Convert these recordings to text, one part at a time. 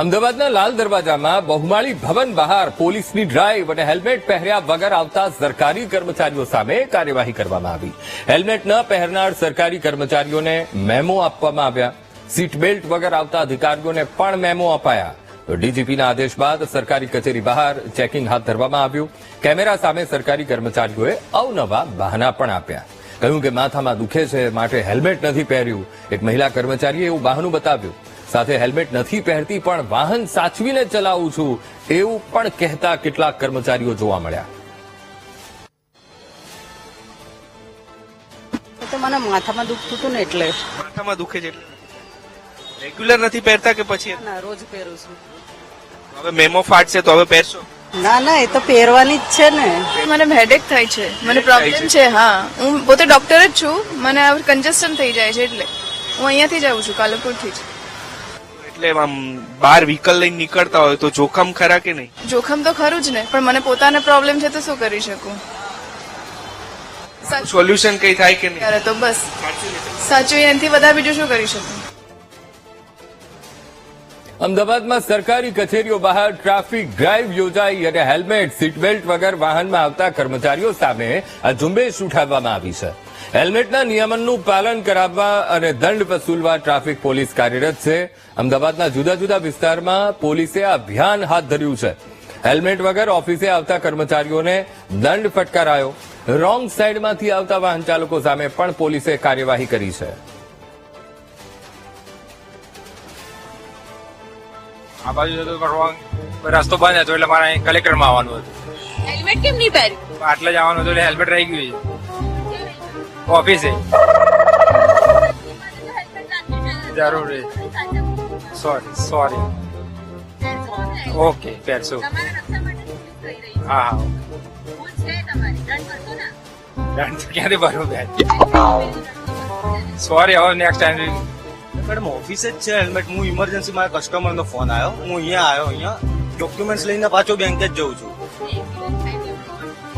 અમદાવાદના લાલ દરવાજામાં બહુમાળી ભવન બહાર પોલીસની ડ્રાઈવ અને હેલ્મેટ પહેર્યા વગર આવતા સરકારી કર્મચારીઓ સામે કાર્યવાહી કરવામાં આવી. હેલ્મેટ ન પહેરનાર સરકારી કર્મચારીઓને મેમો આપવામાં આવ્યા. સીટ બેલ્ટ વગર આવતા અધિકારીઓને પણ મેમો અપાયા. ડીજીપીના આદેશ બાદ સરકારી કચેરી બહાર ચેકિંગ હાથ ધરવામાં આવ્યું. કેમેરા સામે સરકારી કર્મચારીઓએ અવનવા બહાના પણ આપ્યા. કહ્યું કે માથામાં દુખે છે, માટે હેલ્મેટ નથી પહેર્યું. એક મહિલા કર્મચારીએ એવું બહાનું બતાવ્યું. સાથે હેલ્મેટ નથી પહેરતી પણ વાહન સાચવીને ચલાવું છું એવું પણ કહેતા કેટલાક કર્મચારીઓ જોવા મળ્યા. તો મને માથામાં દુખતું હતું ને એટલે. માથામાં દુખે છે રેગ્યુલર નથી પહેરતા કે પછી? ના રોજ પહેરું છું. હવે મેમો ફાટશે તો હવે પહેરશો? ના ના એ તો પહેરવાની જ છે ને. મને હેડેક થાય છે. મને પ્રોબ્લેમ છે. હા. હું પોતે ડોક્ટર જ છું. મને કન્જેસ્ટન થઈ જાય છે એટલે. હું અહીંયાથી જ આવું છું કાલુપુરથી જ. એટલે આમ બહાર વ્હીકલ લઈને નીકળતા હોય તો જોખમ ખરા કે નહીં? જોખમ તો ખરું જ ને પણ મને પોતાને પ્રોબ્લેમ છે તો શું કરી શકું? સાચું સોલ્યુશન કઈ થાય કે નહીં? તો બસ. સાચું એનાથી વધારે બીજું શું કરી શકું? અમદાવાદમાં સરકારી કચેરીઓ બહાર ટ્રાફિક ડ્રાઈવ યોજાઈ અને હેલ્મેટ, સીટબેલ્ટ વગર વાહનમાં આવતા કર્મચારીઓ સામે આ ઝુંબેશ ઉઠાવવામાં આવી છે. હેલ્મેટના નિયમનનું પાલન કરાવવા અને દંડ વસૂલવા ટ્રાફિક પોલીસ કાર્યરત છે. અમદાવાદના જુદા જુદા વિસ્તારમાં પોલીસે આ અભિયાન હાથ ધર્યું છે. હેલ્મેટ વગર ઓફિસે આવતા કર્મચારીઓને દંડ ફટકારાયો. રોંગ સાઈડમાંથી આવતા વાહન ચાલકો સામે પણ પોલીસે કાર્યવાહી કરી છે. આ બાજુ જતો કરવા રસ્તો બંધ હતો એટલે મારે અહીં કલેક્ટરમાં આવવાનું હતું. હેલ્મેટ કેમ નહીં પહેર્યું આટલે જવાનું હતું એટલે હેલ્મેટ રહી ગયું છે ઓફિસે જરૂરી. સોરી સોરી ઓકે પહેરશું હા હા. દંડ ક્યારે ભરવું બેન? સોરી હવે નેક્સ્ટ ટાઈમ મેડમ ઓફિસ જ છે હેલ્મેટ હું ઇમરજન્સી મારા કસ્ટમર નો ફોન આવ્યો હું અહીંયા આવ્યો અહીંયા. ડોક્યુમેન્ટ્સ લઈને પાછો બેંક જ જઉં છું.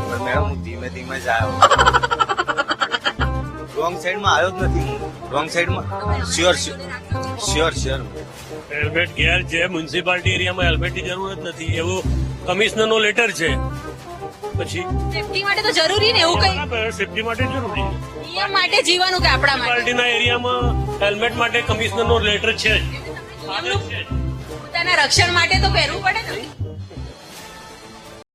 પણ મેડમ હું ધીમે ધીમે જ આવ્યો રોંગ સાઈડમાં આવ્યો જ નથી હું. રોંગ સાઈડમાં શ્યોર શ્યોર શ્યોર હેલ્મેટ ગેર છે મ્યુનિસિપાલિટી એરિયામાં હેલ્મેટની જરૂર જ નથી. એવું કમિશનરનો લેટર છે. પછી? સેફટી માટે તો જરૂરી ને એવું કઈ? સેફટી માટે જરૂરી. નિયમ માટે જીવાનું કે આપણા માટે? મ્યુનિસિપાલિટીના એરિયામાં હેલ્મેટ માટે કમિશનરનો લેટર છે. પોતાના રક્ષણ માટે તો પહેરવું પડે ને.